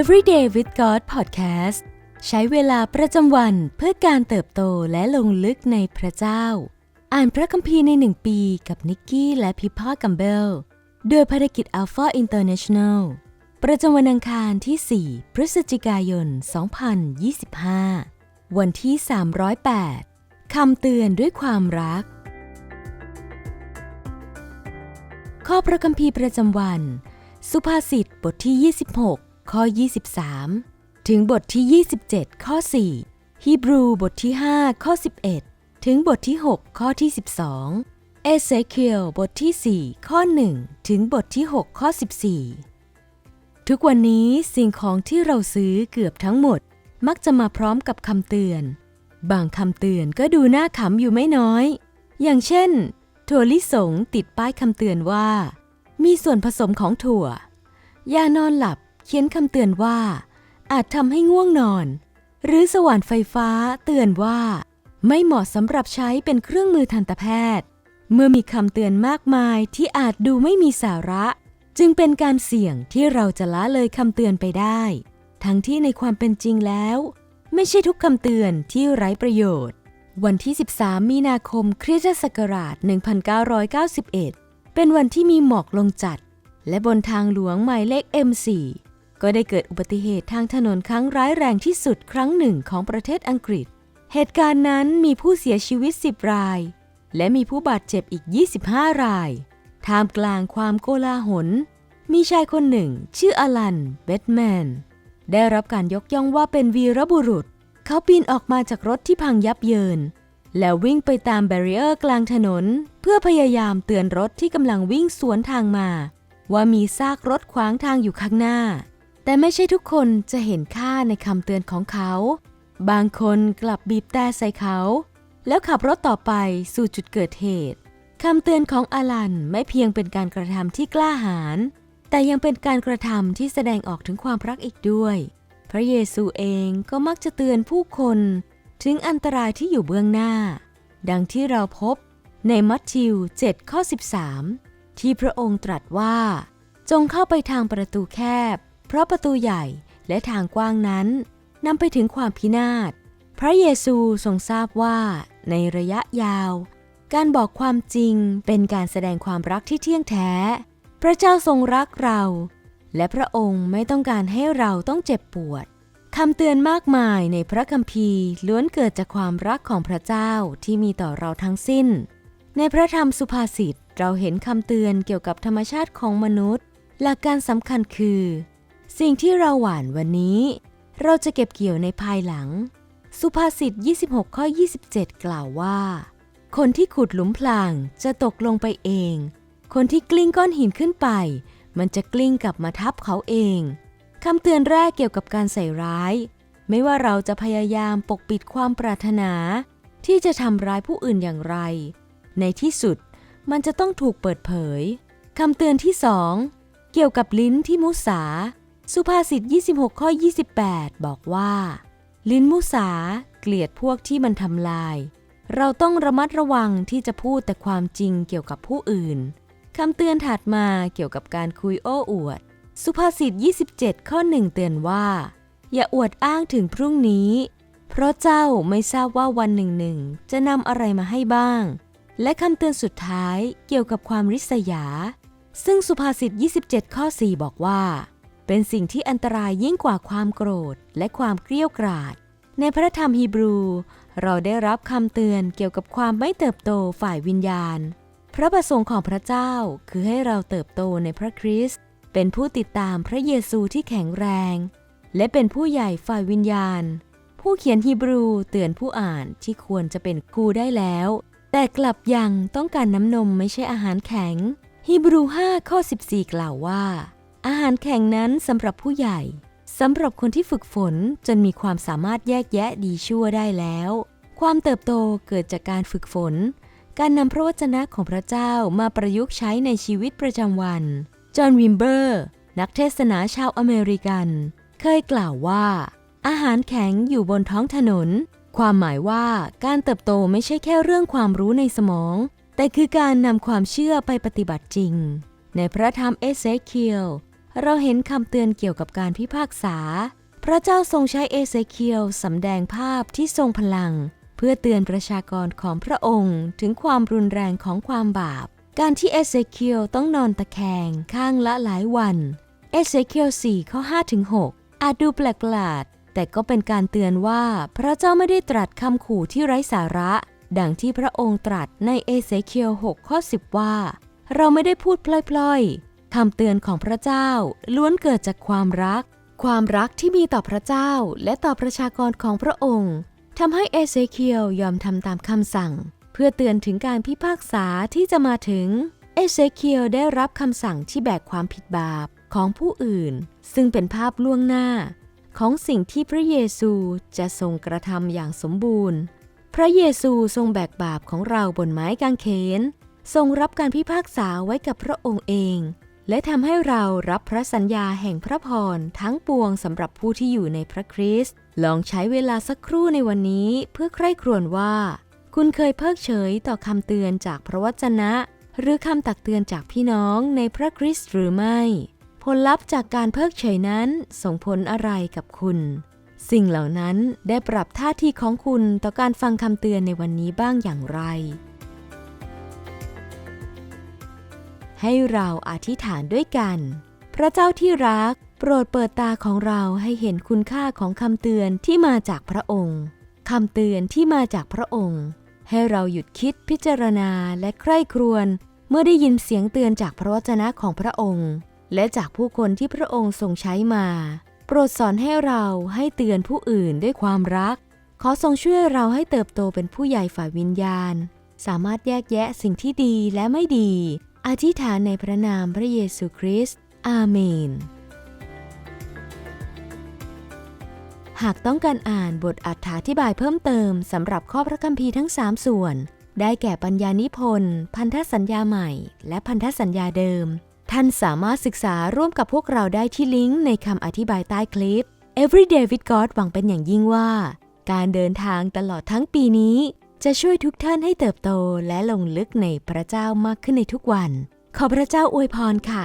Everyday with God Podcast ใช้เวลาประจำวันเพื่อการเติบโตและลงลึกในพระเจ้า อ่านพระคัมภีร์ในหนึ่งปีกับนิกกี้และพิพากัมเบล โดยภารกิจ Alpha International ประจำวันอังคารที่ 4 พฤศจิกายน 2025 วันที่ 308 คำเตือนด้วยความรัก ข้อพระคัมภีร์ประจำวัน สุภาษิตบทที่ 26 ข้อ 23 ถึงบทที่ 27 ข้อ 4 ฮีบรูบทที่ 5 ข้อ 11 ถึงบทที่ 6 ข้อที่ 12 เอเซเคียลบทที่ 4 ข้อ 1 ถึงบทที่ 6 ข้อ 14 ทุกวันนี้สิ่งของที่เราซื้อเกือบทั้งหมด มักจะมาพร้อมกับคำเตือน บางคำเตือนก็ดูน่าขำอยู่ไม่น้อย อย่างเช่น ถั่วลิสงติดป้ายคำเตือนว่า มีส่วนผสมของถั่วยานอนหลับ เขียนคำเตือนว่า อาจทำให้ง่วงนอน หรือสว่านไฟฟ้าเตือนว่า ไม่เหมาะสำหรับใช้เป็นเครื่องมือทันตแพทย์ เมื่อมีคำเตือนมากมายที่อาจดูไม่มีสาระ จึงเป็นการเสี่ยงที่เราจะละเลยคำเตือนไปได้ ทั้งที่ในความเป็นจริงแล้ว ไม่ใช่ทุกคำเตือนที่ไร้ประโยชน์ วันที่ 13 มีนาคมคริสตศักราช 1991 เป็นวันที่มีหมอกลงจัด และบนทางหลวงหมายเลข M4 ก็ได้เกิดอุบัติเหตุทางถนนครั้งร้ายแรงที่สุดครั้งหนึ่งของประเทศอังกฤษ เหตุการณ์นั้นมีผู้เสียชีวิต 10 ราย และมีผู้บาดเจ็บอีก 25 ราย ท่ามกลางความโกลาหล มีชายคนหนึ่ง ชื่ออลัน เบทแมน ได้รับการยกย่องว่าเป็นวีรบุรุษ เขาปีนออกมาจากรถที่พังยับเยิน แล้ววิ่งไปตามแบรีเออร์กลางถนน เพื่อพยายามเตือนรถที่กำลังวิ่งสวนทางมา ว่ามีซากรถขวางทางอยู่ข้างหน้า แต่ไม่ใช่ทุกคนจะเห็นค่าในคำเตือนของเขา บางคนกลับบีบแต่ใส่เขา แล้วขับรถต่อไปสู่จุดเกิดเหตุคำเตือนของอลันไม่เพียงเป็นการกระทำที่กล้าหาญแต่ยังเป็นการกระทำที่แสดงออกถึงความรักอีกด้วย พระเยซูเองก็มักจะเตือนผู้คนถึงอันตรายที่อยู่เบื้องหน้า ดังที่เราพบในมัทธิว 7 ข้อ 13 ที่พระองค์ตรัสว่า จงเข้าไปทางประตูแคบ เพราะประตูใหญ่และทางกว้างนั้นนำไปถึงความพินาศ พระเยซูทรงทราบว่าในระยะยาว การบอกความจริงเป็นการแสดงความรักที่เที่ยงแท้ พระเจ้าทรงรักเรา และพระองค์ไม่ต้องการให้เราต้องเจ็บปวดคำเตือนมากมายในพระคัมภีร์ล้วนเกิดจากความรักของพระเจ้าที่มีต่อเราทั้งสิ้น ในพระธรรมสุภาษิตเราเห็นคำเตือนเกี่ยวกับธรรมชาติของมนุษย์ หลักการสำคัญคือ สิ่งที่เราหว่านวันนี้ เราจะเก็บเกี่ยวในภายหลัง สุภาษิต 26 ข้อ 27 กล่าวว่า คนที่ขุดหลุมพรางจะตกลงไปเอง คนที่กลิ้งก้อนหินขึ้นไป มันจะกลิ้งกลับมาทับเขาเองคำเตือนแรกเกี่ยวกับการใส่ร้าย ไม่ว่าเราจะพยายามปกปิดความปรารถนา ที่จะทำร้ายผู้อื่นอย่างไร ในที่สุดมันจะต้องถูกเปิดเผยคำเตือนที่สองเกี่ยวกับลิ้นที่มุสา สุภาษิต 26 ข้อ 28 บอกว่า ลิ้นมุสาเกลียดพวกที่มันทำลาย เราต้องระมัดระวังที่จะพูดแต่ความจริงเกี่ยวกับผู้อื่นคำเตือนถัดมาเกี่ยวกับการคุยโอ้อวด สุภาษิต 27 ข้อหนึ่งเตือนว่า อย่าอวดอ้างถึงพรุ่งนี้ เพราะเจ้าไม่ทราบว่าวันหนึ่งหนึ่งจะนำอะไรมาให้บ้าง และคำเตือนสุดท้ายเกี่ยวกับความริษยา ซึ่งสุภาษิต 27 ข้อ 4 บอกว่า เป็นสิ่งที่อันตรายยิ่งกว่าความโกรธและความเกรี้ยวกราด ในพระธรรมฮีบรู เราได้รับคำเตือนเกี่ยวกับความไม่เติบโตฝ่ายวิญญาณ พระประสงค์ของพระเจ้าคือให้เราเติบโตในพระคริสต์เป็นผู้ติดตามพระเยซูที่แข็งแรง และเป็นผู้ใหญ่ฝ่ายวิญญาณ ผู้เขียนฮีบรูเตือนผู้อ่านที่ควรจะเป็นครูได้แล้ว แต่กลับยังต้องการน้ำนมไม่ใช่อาหารแข็งฮีบรู5ข้อ14 กล่าวว่า อาหารแข็งนั้นสำหรับผู้ใหญ่สำหรับคนที่ฝึกฝนจนมีความสามารถแยกแยะดีชั่วได้แล้ว ความเติบโตเกิดจากการฝึกฝน การนำพระวจนะของพระเจ้ามาประยุกต์ใช้ในชีวิตประจำวัน จอห์นวิมเบอร์ นักเทศนาชาวอเมริกัน เคยกล่าวว่า อาหารแข็งอยู่บนท้องถนน ความหมายว่าการเติบโตไม่ใช่แค่เรื่องความรู้ในสมอง แต่คือการนำความเชื่อไปปฏิบัติจริง ในพระธรรมเอเซเคียล เราเห็นคำเตือนเกี่ยวกับการพิพากษา พระเจ้าทรงใช้เอเซเคียลสำแดงภาพที่ทรงพลัง เพื่อเตือนประชากรของพระองค์ถึงความรุนแรงของความบาป การที่เอเซเคียลต้องนอนตะแคงข้างละหลายวันเอเซเคียล4ข้อ5ถึง6อาจดูแปลกประหลาด แต่ก็เป็นการเตือนว่าพระเจ้าไม่ได้ตรัสคำขู่ที่ไร้สาระ ดังที่พระองค์ตรัสในเอเซเคียล6ข้อ10 ว่า เราไม่ได้พูดพล่อยๆ คำเตือนของพระเจ้าล้วนเกิดจากความรัก ความรักที่มีต่อพระเจ้าและต่อประชากรของพระองค์ทำให้เอเซเคียลยอมทำตามคำสั่ง เพื่อเตือนถึงการพิพากษาที่จะมาถึง เอเซเคียลได้รับคำสั่งที่แบกความผิดบาปของผู้อื่น ซึ่งเป็นภาพล่วงหน้า ของสิ่งที่พระเยซูจะทรงกระทำอย่างสมบูรณ์ พระเยซูทรงแบกบาปของเราบนไม้กางเขน ทรงรับการพิพากษาไว้กับพระองค์เอง และทำให้เรารับพระสัญญาแห่งพระพรทั้งปวงสำหรับผู้ที่อยู่ในพระคริสต์ลองใช้เวลาสักครู่ในวันนี้เพื่อใคร่ครวญว่า คุณเคยเพิกเฉยต่อคำเตือนจากพระวจนะ หรือคำตักเตือนจากพี่น้องในพระคริสต์หรือไม่ ผลลัพธ์จากการเพิกเฉยนั้นส่งผลอะไรกับคุณ สิ่งเหล่านั้นได้ปรับท่าทีของคุณต่อการฟังคำเตือนในวันนี้บ้างอย่างไร ให้เราอธิษฐานด้วยกัน พระเจ้าที่รัก โปรดเปิดตาของเราให้เห็นคุณค่าของคำเตือนที่มาจากพระองค์คำเตือนที่มาจากพระองค์ ให้เราหยุดคิดพิจารณาและใคร่ครวญเมื่อได้ยินเสียงเตือนจากพระวจนะของพระองค์ และจากผู้คนที่พระองค์ทรงใช้มา โปรดสอนให้เราให้เตือนผู้อื่นด้วยความรัก ขอทรงช่วยเราให้เติบโตเป็นผู้ใหญ่ฝ่ายวิญญาณ สามารถแยกแยะสิ่งที่ดีและไม่ดี อธิษฐานในพระนามพระเยซูคริสต์ อาเมน หากต้องการอ่านบทอธิบายเพิ่มเติมสำหรับข้อพระคัมภีร์ทั้ง 3 ส่วน ได้แก่ปัญญานิพนธ์ พันธสัญญาใหม่ และพันธสัญญาเดิม ท่านสามารถศึกษาร่วมกับพวกเราได้ที่ลิงก์ในคำอธิบายใต้คลิป Everyday with God หวังเป็นอย่างยิ่งว่า การเดินทางตลอดทั้งปีนี้ จะช่วยทุกท่านให้เติบโตและลงลึกในพระเจ้ามากขึ้นในทุกวัน ขอพระเจ้าอวยพรค่ะ